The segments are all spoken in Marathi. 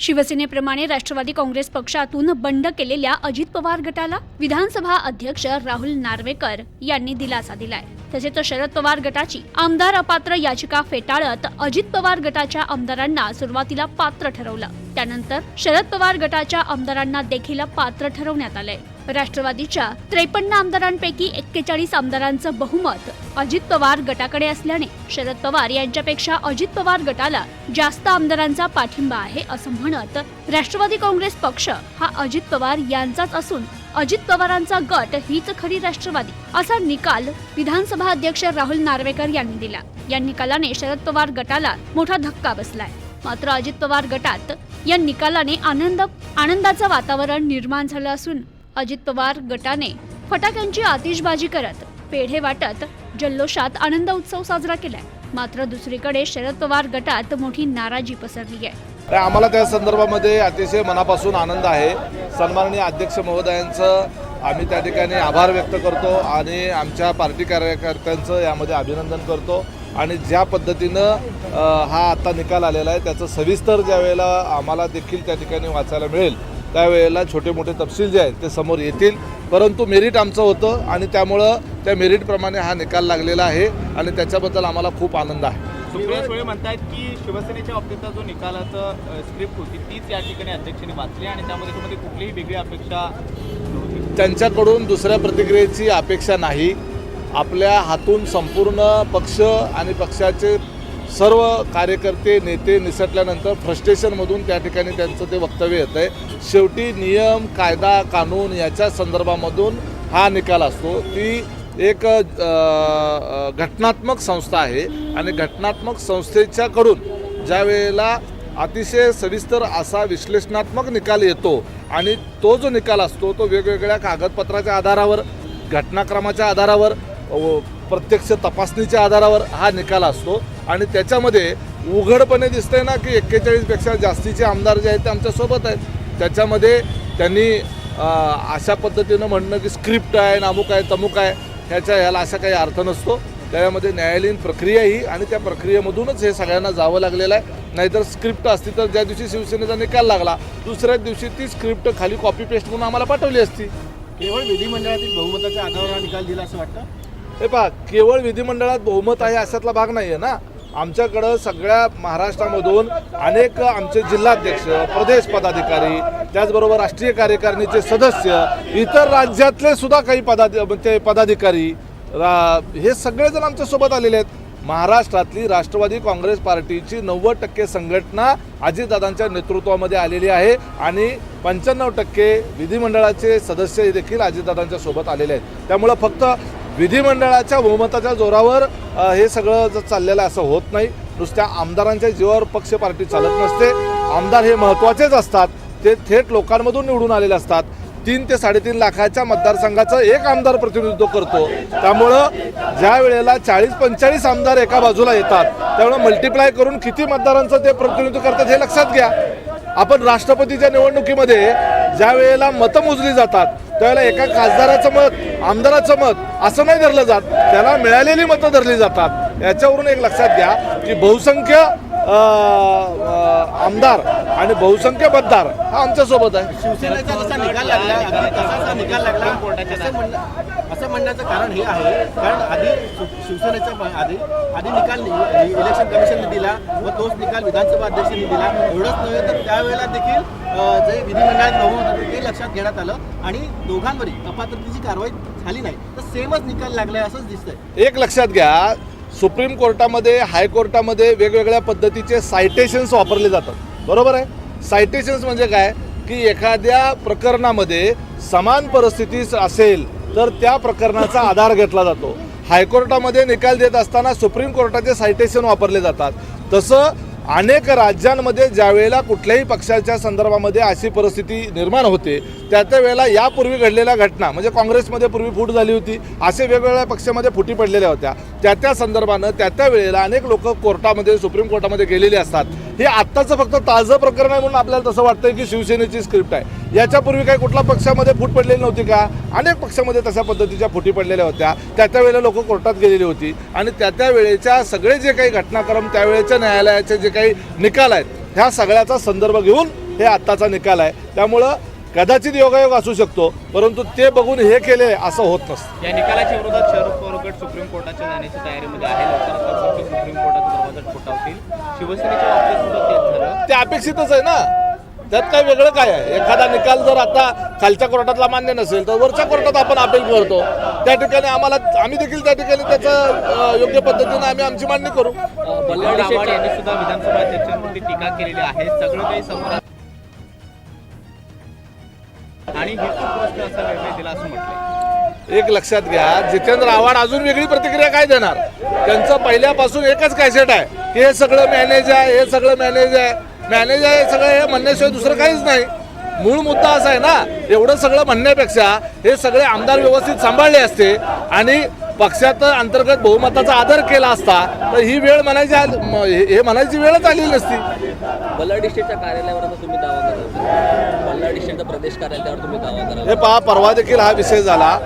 शिवसेनेप्रमाणे राष्ट्रवादी काँग्रेस पक्षातून बंड केलेल्या अजित पवार गटाला विधानसभा अध्यक्ष राहुल नार्वेकर यांनी दिलासा दिलाय. तसेच शरद पवार गटाची आमदार अपात्र याचिका फेटाळत अजित पवार गटाच्या आमदारांना सुरुवातीला पात्र ठरवलं. त्यानंतर शरद पवार गटाच्या आमदारांना देखील पात्र ठरवण्यात आलंय. राष्ट्रवादीच्या त्रेपन्न आमदारांपैकी एक्केचाळीस आमदारांचं बहुमत अजित पवार गटाकडे असल्याने शरद पवार यांच्यापेक्षा अजित पवार गटाला जास्त आमदारांचा पाठिंबा आहे असं म्हणत राष्ट्रवादी काँग्रेस पक्ष हा अजित पवार यांचाच असून अजित पवारांचा गट हीच खरी राष्ट्रवादी असा निकाल विधानसभा अध्यक्ष राहुल नार्वेकर यांनी दिला. या निकालाने शरद पवार गटाला मोठा धक्का बसलाय. मात्र अजित पवार गटात या निकालाने आनंद आनंदाचं वातावरण निर्माण झालं असून अजित पवार गटाने फटाक्यांची आतिषबाजी करत पेढे वाटत जल्लोषात आनंद उत्सव साजरा केलाय. मात्र दुसरीकडे शरद पवार गटात मोठी नाराजी पसरली आहे. तर आम्हाला त्या संदर्भामध्ये अतिशय मनापासून आनंद आहे. सन्माननीय अध्यक्ष महोदयांचं आम्ही त्या ठिकाणी आभार व्यक्त करतो आणि आमच्या पार्टी कार्यकर्त्यांचं यामध्ये अभिनंदन करतो. आणि ज्या पद्धतीनं हा आता निकाल आलेला आहे त्याचं सविस्तर ज्यावेळेला आम्हाला देखील त्या ठिकाणी वाचायला मिळेल त्यावेळेला छोटे मोठे तपशील जे आहेत ते समोर येतील. परंतु मेरिट आमचं होतं आणि त्यामुळं त्या मेरिटप्रमाणे हा निकाल लागलेला आहे आणि त्याच्याबद्दल आम्हाला खूप आनंद आहे. सुप्रिया सुळे म्हणतायत की शिवसेनेच्या बाबतीतला जो निकालाचं स्क्रिप्ट होती तीच या ठिकाणी अध्यक्षांनी वाचली आणि त्यामध्ये त्यामध्ये कुठलीही वेगळी अपेक्षा त्यांच्याकडून दुसऱ्या प्रतिक्रियेची अपेक्षा नाही. आपल्या हातून संपूर्ण पक्ष आणि पक्षाचे सर्व कार्यकर्ते नेते निसटल्यानंतर फ्रस्ट्रेशनमधून त्या ठिकाणी त्यांचं ते वक्तव्य येतं आहे शेवटी नियम कायदा कानून याच्या संदर्भामधून हा निकाल असतो. ती एक घटनात्मक संस्था आहे आणि घटनात्मक संस्थेच्याकडून ज्या वेळेला अतिशय सविस्तर असा विश्लेषणात्मक निकाल येतो आणि तो जो निकाल असतो तो वेगवेगळ्या कागदपत्राच्या आधारावर घटनाक्रमाच्या आधारावर प्रत्यक्ष तपासणीच्या आधारावर हा निकाल असतो. आणि त्याच्यामध्ये उघडपणे दिसतंय ना की एक्केचाळीसपेक्षा जास्तीचे आमदार जे आहेत ते आमच्यासोबत आहेत. त्याच्यामध्ये त्यांनी अशा पद्धतीनं म्हणणं की स्क्रिप्ट आहे नामुक आहे तमुक आहे ह्याच्या ह्याला असा काही अर्थ नसतो. त्याच्यामध्ये न्यायालयीन प्रक्रिया ही आणि त्या प्रक्रियेमधूनच हे सगळ्यांना जावं लागलेलं आहे. नाहीतर स्क्रिप्ट असती तर ज्या दिवशी शिवसेनेचा निकाल लागला दुसऱ्याच दिवशी ती स्क्रिप्ट खाली कॉपी पेस्ट म्हणून आम्हाला पाठवली असती. केवळ विधिमंडळातील बहुमताच्या आधारावर हा निकाल दिला असं वाटतं? हे पहा केवळ विधिमंडळात बहुमत आहे अशातला भाग नाही आहे ना. आमच्याकडं सगळ्या महाराष्ट्रामधून अनेक आमचे जिल्हाध्यक्ष प्रदेश पदाधिकारी त्याचबरोबर राष्ट्रीय कार्यकारिणीचे सदस्य इतर राज्यातले सुद्धा काही पदाधि ते म्हणजे पदाधिकारी रा- हे सगळेजण आमच्यासोबत आलेले आहेत. महाराष्ट्रातली राष्ट्रवादी काँग्रेस पार्टीची नव्वद टक्के संघटना अजितदादांच्या नेतृत्वामध्ये आलेली आहे आणि पंच्याण्णव टक्के विधिमंडळाचे सदस्य देखील अजितदादांच्या सोबत आलेले आहेत. त्यामुळं फक्त विधिमंडळाच्या बहुमताच्या जोरावर हे सगळं जर चाललेलं असं होत नाही. नुसत्या आमदारांच्या जीवावर पक्ष पार्टी चालत नसते. आमदार हे महत्त्वाचेच असतात. ते थेट लोकांमधून निवडून आलेले असतात. तीन ते साडेतीन लाखाच्या मतदारसंघाचं एक आमदार प्रतिनिधित्व करतो. त्यामुळं ज्या वेळेला चाळीस पंचेचाळीस आमदार एका बाजूला येतात त्यामुळे मल्टिप्लाय करून किती मतदारांचं ते प्रतिनिधित्व करतात हे लक्षात घ्या. आपण राष्ट्रपतीच्या निवडणुकीमध्ये ज्या वेळेला मतं मोजली जातात त्यावेळेला एका खासदाराचं मत आमदाराचं मत असं नाही धरलं जात. त्याला मिळालेली मतं धरली जातात. याच्यावरून एक लक्षात घ्या की बहुसंख्य आमदार आणि बहुसंख्य मतदार हा आमच्यासोबत आहे. शिवसेनेचा जसा निकाल लागला अगदी तसाच निकाल लागला. असं म्हणणं असं म्हणण्याचं कारण हे आहे कारण आधी शि- शिवसेनेच्या ब- आधी आधी निकाल इलेक्शन कमिशनने दिला व तोच निकाल विधानसभा अध्यक्षांनी दिला. एवढंच नव्हे तर त्यावेळेला देखील जे विधिमंडळात बहुमत होतं ते लक्षात घेण्यात आलं आणि दोघांवरील अपात्रतेची कारवाई झाली नाही. तर सेमच निकाल लागलाय असंच दिसतंय. एक लक्षात घ्या सुप्रीम कोर्टामध्ये हायकोर्टामध्ये वेगवेगळ्या पद्धतीचे सायटेशन्स वापरले जातात. बरोबर आहे? सायटेशन्स म्हणजे काय? की एखाद्या प्रकरणामध्ये समान परिस्थिती असेल तर त्या प्रकरणाचा आधार घेतला जातो. हायकोर्टामध्ये निकाल देत असताना सुप्रीम कोर्टाचे सायटेशन वापरले जातात. तसं अनेक राज्यांमध्ये ज्यावेळेला कुठल्याही पक्षाच्या संदर्भामध्ये अशी परिस्थिती निर्माण होते त्या त्या वेळेला यापूर्वी घडलेल्या घटना म्हणजे काँग्रेसमध्ये पूर्वी फूट झाली होती असे वेगवेगळ्या पक्षामध्ये फुटी पडलेल्या होत्या. त्या त्या संदर्भानं त्या त्या वेळेला अनेक लोक कोर्टामध्ये सुप्रीम कोर्टामध्ये गेलेले असतात. हे आत्ताचं फक्त ताजं प्रकरण आहे म्हणून आपल्याला तसं वाटतं की शिवसेनेची स्क्रिप्ट आहे. याच्यापूर्वी काही कुठल्या पक्षामध्ये फूट पडलेली नव्हती का? अनेक पक्षामध्ये तशा पद्धतीच्या फुटी पडलेल्या होत्या. त्या त्या वेळेला लोक कोर्टात गेलेली होती. आणि त्या त्या वेळेच्या सगळे जे काही घटनाक्रम त्यावेळेच्या न्यायालयाचे जे काही निकाल आहेत ह्या सगळ्याचा संदर्भ घेऊन हे आत्ताचा निकाल आहे. त्यामुळं कदाचित योगायोग असू शकतो परंतु ते बघून हे केले असं होत नसतं. या निकालाच्या विरोधात शरद पवार गट सुप्रीम कोर्टाच्या जाण्याच्या तयारीमध्ये आहे. लवकर सुप्रीम कोर्टाचा दरवाजा ठोठावतील. शिवसेनेच्या बाबतीत सुद्धा तेच झालं ते अपेक्षितच आहे ना? त्यात काय वेगळं काय आहे? एखादा निकाल जर आता खालच्या कोर्टातला मान्य नसेल तर वरच्या कोर्टात आपण अपील करतो. त्या ठिकाणी आम्हाला आम्ही देखील त्या ठिकाणी त्याचं योग्य पद्धतीने आम्ही आमची मांडणी करू. बल्लाळ आव्हाड यांनी सुद्धा विधानसभा अध्यक्षांवरती टीका केलेली आहे. सगळं काही समोर आहे. आणि हेतुपुरस्कार असा निर्णय दिला असं म्हटलंय. एक लक्षात घ्या जितेंद्र आव्हाड अजून वेगळी प्रतिक्रिया काय देणार? त्यांचं पहिल्यापासून एकच कॅसेट आहे की हे सगळं मॅनेज आहे हे सगळं मॅनेज आहे. मॅनेज आहे हे सगळं हे म्हणण्याशिवाय दुसरं काहीच नाही. मूळ मुद्दा असा आहे ना एवढं सगळं म्हणण्यापेक्षा हे सगळे आमदार व्यवस्थित सांभाळले असते आणि पक्षात अंतर्गत बहुमताचा आदर केला असता तर ही वेळ म्हणायची हे म्हणायची वेळच आलेली नसती. बल्लाळ डिस्ट्रिक्टच्या कार्यालयावर तुम्ही दावा कराल बल्लाळ प्रदेश कार्यालयावर तुम्ही दावा कराल हे पहा परवा देखील हा विषय झाला.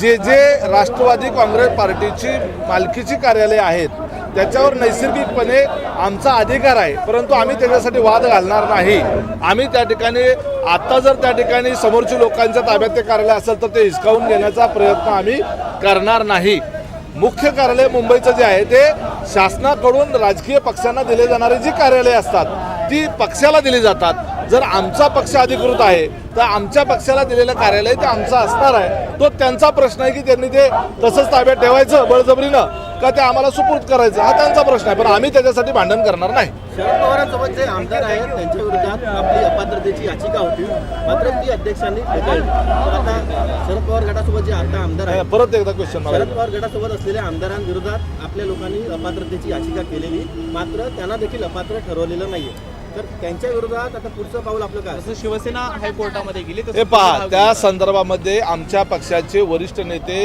जे जे राष्ट्रवादी काँग्रेस पार्टीची मालकीची कार्यालय आहेत त्याच्यावर नैसर्गिकपणे आमचा अधिकार आहे. परंतु आम्ही त्याच्यासाठी वाद घालणार नाही. आम्ही त्या ठिकाणी आता जर त्या ठिकाणी समोरच्या लोकांच्या ताब्यात ते कार्यालय असेल तर ते हिसकावून घेण्याचा प्रयत्न आम्ही करणार नाही. मुख्य कार्यालय मुंबईचं जे आहे ते शासनाकडून राजकीय पक्षांना दिले जाणारे जी कार्यालय असतात ती पक्षाला दिली जातात. जर आमचा पक्ष अधिकृत आहे तर आमच्या पक्षाला दिलेलं कार्यालय ते आमचं असणार आहे. तो त्यांचा प्रश्न आहे की त्यांनी ते तसंच ताब्यात ठेवायचं बळजबरीनं. का ते आम्हाला सुपूर्द करायचं? हा त्यांचा प्रश्न आहे पण आम्ही त्याच्यासाठी भांडण करणार नाही. शरद पवारांसोबत जे आमदार आहेत त्यांच्या विरोधात आपली अपात्रतेची याचिका होती. मात्र ती अध्यक्षांनी फेटाळली. आता शरद पवार गटासोबत जे आता आमदार आहेत परत एकदा क्वेश्चन शरद पवार गटासोबत असलेल्या आमदारांविरोधात आपल्या लोकांनी अपात्रतेची याचिका केलेली. मात्र त्यांना देखील अपात्र ठरवलेलं नाहीये. तर त्यांच्या विरोधात आता पुढचं पाऊल आपलं काय? जसं शिवसेना हायकोर्टामध्ये गेली तसं हे पहा त्या संदर्भामध्ये आमच्या पक्षाचे वरिष्ठ नेते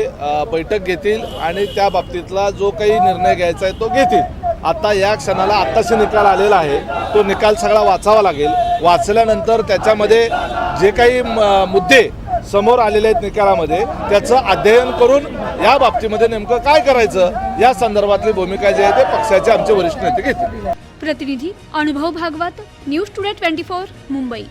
बैठक घेतील आणि त्या बाबतीतला जो काही निर्णय घ्यायचा आहे तो घेतील. आता या क्षणाला आत्ताशी निकाल आलेला आहे. तो निकाल सगळा वाचावा लागेल. वाचल्यानंतर त्याच्यामध्ये जे काही मुद्दे समोर आलेले आहेत निकालामध्ये त्याचं अध्ययन करून या बाबतीमध्ये नेमकं काय करायचं या संदर्भातली भूमिका जी आहे ते पक्षाचे आमचे वरिष्ठ नेते घेतील. प्रतिनिधी Anubhav Bhagwat news today twenty four Mumbai.